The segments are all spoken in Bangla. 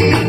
Yeah.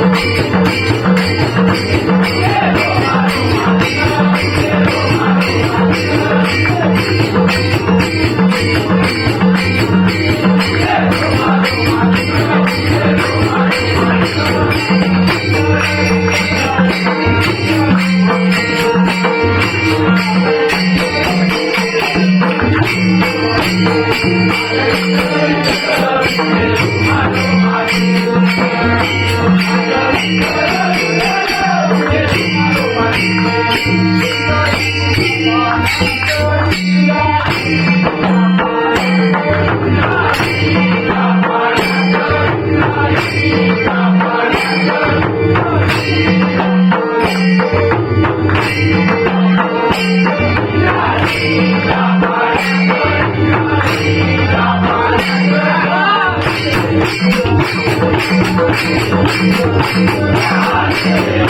Thank you.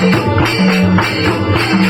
Música